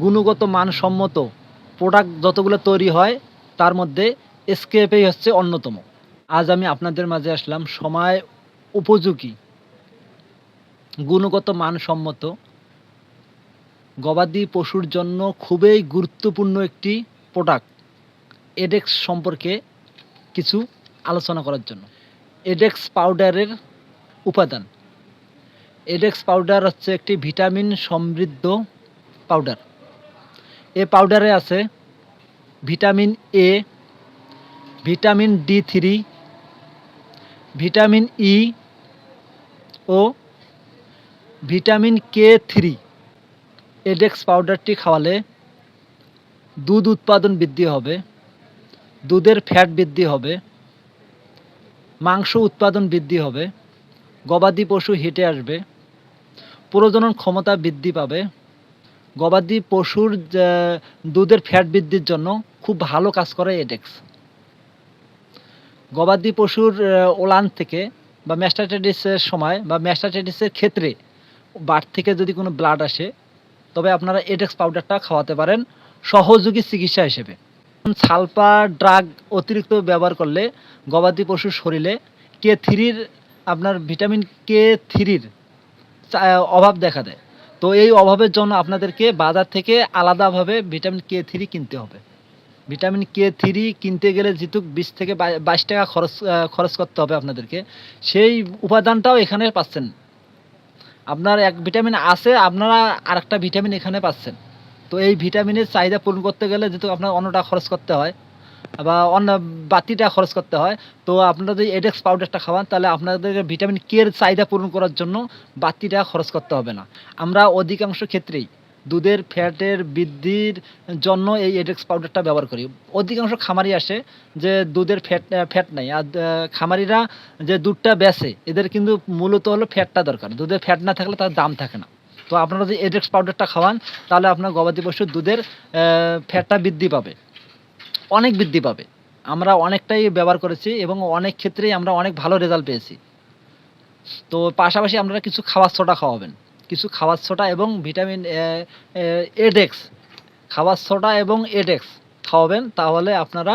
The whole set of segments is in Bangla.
গুণগত মানসম্মত প্রোডাক্ট যতগুলো তৈরি হয়, তার মধ্যে এসকেপেই হচ্ছে অন্যতম। আজ আমি আপনাদের মাঝে আসলাম সময় উপযোগী, গুণগত মানসম্মত, গবাদি পশুর জন্য খুবই গুরুত্বপূর্ণ একটি প্রোডাক্ট এডেক্স সম্পর্কে কিছু আলোচনা করার জন্য। এডেক্স পাউডারের উপাদান। এডেক্স পাউডার হচ্ছে একটি ভিটামিন সমৃদ্ধ পাউডার এ পাউডারে আছে vitamin A vitamin D three vitamin E O vitamin K three edX পাউডারটি খাওয়ালে দুধ উৎপাদন বৃদ্ধি হবে, দুধের ফ্যাট বৃদ্ধি হবে, মাংস উৎপাদন বৃদ্ধি হবে, গবাদি পশু হেঁটে আসবে, প্রজনন ক্ষমতা বৃদ্ধি পাবে গবাদি পশুর দুধের ফ্যাট বৃদ্ধির জন্য খুব ভালো কাজ করে এডেক্স। গবাদি পশুর ওলান থেকে বা ম্যাস্টাটাইটিসের সময় বা ম্যাস্টাটাইটিসের ক্ষেত্রে বাট থেকে যদি কোনো ব্লাড আসে, তবে আপনারা এডেক্স পাউডারটা খাওয়াতে পারেন সহযোগী চিকিৎসা হিসেবে। সালফার ড্রাগ অতিরিক্ত ব্যবহার করলে গবাদি পশুর শরীরে কে থ্রির, আপনার ভিটামিন কে থ্রির অভাব দেখা দেয়। তো এই অভাবের জন্য আপনাদেরকে বাজার থেকে আলাদাভাবে ভিটামিন কে থ্রি কিনতে হবে। ভিটামিন কে থ্রি কিনতে গেলে যেহেতু বিশ থেকে বাইশ টাকা খরচ খরচ করতে হবে আপনাদেরকে, সেই উপাদানটাও এখানে পাচ্ছেন। আপনার এক ভিটামিন আছে, আপনারা আরেকটা ভিটামিন এখানে পাচ্ছেন। তো এই ভিটামিনের চাহিদা পূরণ করতে গেলে যেহেতু আপনার অন্যটা খরচ করতে হয় বা অন্য বাতিটা খরচ করতে হয়। তো আপনারা যদি এডেক্স পাউডারটা খাওয়ান, তাহলে আপনাদের ভিটামিন কে এর চাহিদা পূরণ করার জন্য বাতিটা খরচ করতে হবে না। আমরা অধিকাংশ ক্ষেত্রেই দুধের ফ্যাটের বৃদ্ধির জন্য এই এডেক্স পাউডারটা ব্যবহার করি। অধিকাংশ খামারি আসে যে দুধের ফ্যাট ফ্যাট নাই। আর খামারিরা যে দুধটা বেচে এদের কিন্তু মূলত হলো ফ্যাটটা দরকার। দুধের ফ্যাট না থাকলে তার দাম থাকে না। তো আপনারা যদি এডেক্স পাউডারটা খাওয়ান, তাহলে আপনার গবাদি পশুর দুধের ফ্যাটটা বৃদ্ধি পাবে। অনেক বৃদ্ধি পাবে। আমরা অনেকটাই ব্যবহার করেছি এবং অনেক ক্ষেত্রেই আমরা অনেক ভালো রেজাল্ট পেয়েছি। তো পাশাপাশি আপনারা কিছু খাবার সোডা খাওয়াবেন। কিছু খাবার সোডা এবং ভিটামিন এডেক্স খাবার সোডা এবং এডেক্স খাওয়াবেন, তাহলে আপনারা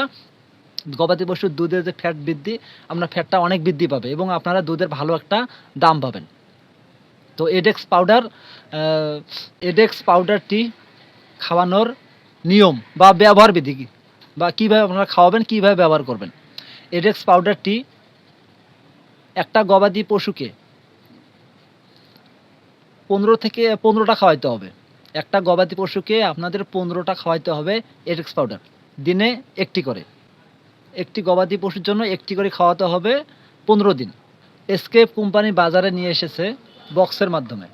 গবাদি পশুর দুধের যে ফ্যাট বৃদ্ধি, আপনার ফ্যাটটা অনেক বৃদ্ধি পাবে এবং আপনারা দুধের ভালো একটা দাম পাবেন। তো এডেক্স পাউডার এডেক্স পাউডারটি খাওয়ানোর নিয়ম বা ব্যবহার বিধি? বা কীভাবে আপনারা খাওয়াবেন, কীভাবে ব্যবহার করবেন। এডেক্স পাউডারটি একটা গবাদি পশুকে পনেরো থেকে পনেরোটা খাওয়াইতে হবে। একটা গবাদি পশুকে আপনাদের পনেরোটা খাওয়াইতে হবে এডেক্স পাউডার দিনে একটি করে। একটি গবাদি পশুর জন্য একটি করে খাওয়াতে হবে পনেরো দিন। এসকেপ কোম্পানি বাজারে নিয়ে এসেছে বক্সের মাধ্যমে।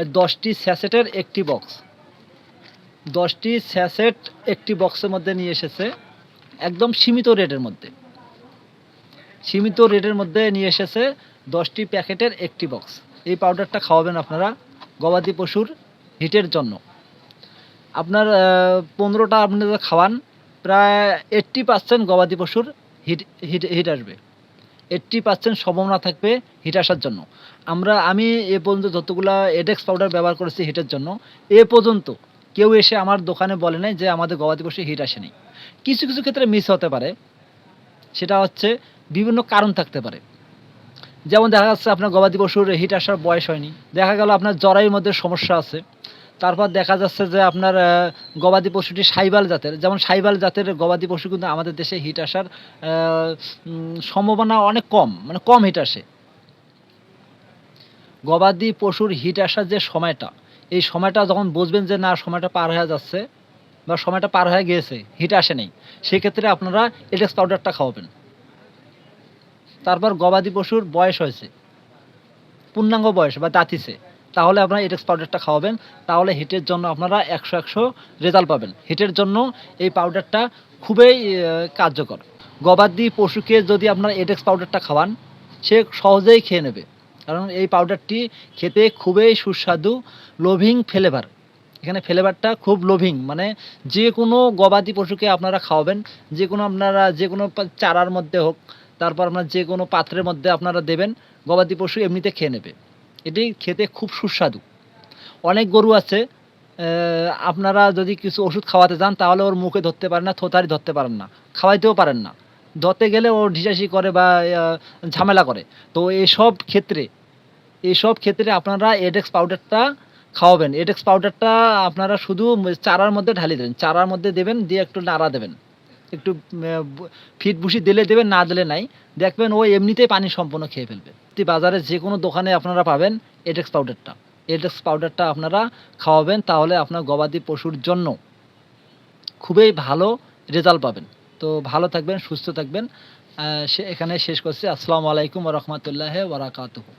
এর দশটি স্যাসেটের একটি বক্স দশটি স্যাসেট একটি বক্সের মধ্যে নিয়ে এসেছে, একদম সীমিত রেটের মধ্যে। সীমিত রেটের মধ্যে নিয়ে এসেছে দশটি প্যাকেটের একটি বক্স। এই পাউডারটা খাওয়াবেন আপনারা গবাদি পশুর হিটের জন্য। আপনার পনেরোটা আপনারা খাওয়ান, প্রায় এইট্টি পার্সেন্ট গবাদি পশুর হিট হিট হিট আসবে। এইট্টি পার্সেন্ট সম্ভাবনা থাকবে হিট আসার জন্য। আমরা, আমি এ পর্যন্ত যতগুলা এডেক্স পাউডার ব্যবহার করেছি হিটের জন্য, এ পর্যন্ত কেউ এসে আমার দোকানে বলে নাই যে আমাদের গবাদি পশু হিট আসেনি। কিছু কিছু ক্ষেত্রে মিস হতে পারে। সেটা হচ্ছে বিভিন্ন কারণ থাকতে পারে। যেমন দেখা যাচ্ছে আপনার গবাদি পশুর হিট আসার বয়স হয়নি। দেখা গেল আপনার জরাইয়ের মধ্যে সমস্যা আছে। তারপর দেখা যাচ্ছে যে আপনার গবাদি পশুটি সাইবাল জাতের। যেমন সাইবাল জাতের গবাদি পশু কিন্তু আমাদের দেশে হিট আসার সম্ভাবনা অনেক কম মানে কম হিট আসে। গবাদি পশুর হিট আসার যে সময়টা এই সময়টা যখন বুঝবেন যে না, সময়টা পার হয়ে যাচ্ছে বা সময়টা পার হয়ে গিয়েছে হিট আসে নেই, সেক্ষেত্রে আপনারা এডেক্স পাউডারটা খাওয়াবেন। তারপর গবাদি পশুর বয়স হয়েছে, পূর্ণাঙ্গ বয়স বা দাঁতিছে, তাহলে আপনারা এডেক্স পাউডারটা খাওয়াবেন, তাহলে হিটের জন্য আপনারা একশো একশো রেজাল্ট পাবেন। হিটের জন্য এই পাউডারটা খুবই কার্যকর। গবাদি পশুকে যদি আপনারা এডেক্স পাউডারটা খাওয়ান, সে সহজেই খেয়ে নেবে। কারণ এই পাউডারটি খেতে খুবই সুস্বাদু লোভিং ফ্লেভার এখানে ফ্লেভারটা খুব লোভিং মানে যে কোনো গবাদি পশুকে আপনারা খাওয়াবেন যে কোনো আপনারা যে কোনো চারার মধ্যে হোক, তারপর আপনার যে কোনো পাত্রের মধ্যে আপনারা দেবেন, গবাদি পশু এমনিতে খেয়ে নেবে। এটি খেতে খুব সুস্বাদু। অনেক গরু আছে আপনারা যদি কিছু ওষুধ খাওয়াতে যান তাহলে ওর মুখে ধরতে পারেন না, থোতারি ধরতে পারেন না, খাওয়াইতেও পারেন না। ধরতে গেলে ও ঢিসাসি করে বা ঝামেলা করে। তো এসব ক্ষেত্রে এইসব ক্ষেত্রে আপনারা এডেক্স পাউডারটা খাওয়াবেন। এডেক্স পাউডারটা আপনারা শুধু চারার মধ্যে ঢালি দেবেন। চারার মধ্যে দেবেন, দিয়ে একটু নাড়া দেবেন। একটু ফিট বুসি দিলে দেবেন, না দিলে নাই। দেখবেন ও এমনিতেই পানি সম্পূর্ণ খেয়ে ফেলবে। বাজারে যে কোনো দোকানে আপনারা পাবেন এডেক্স পাউডারটা। এডেক্স পাউডারটা আপনারা খাওয়াবেন, তাহলে আপনার গবাদি পশুর জন্য খুবই ভালো রেজাল্ট পাবেন। তো ভালো থাকবেন সুস্থ থাকবেন। এখানে শেষ করছি। আসসালামু আলাইকুম রহমতুল্লাহ ওরাকাতুহু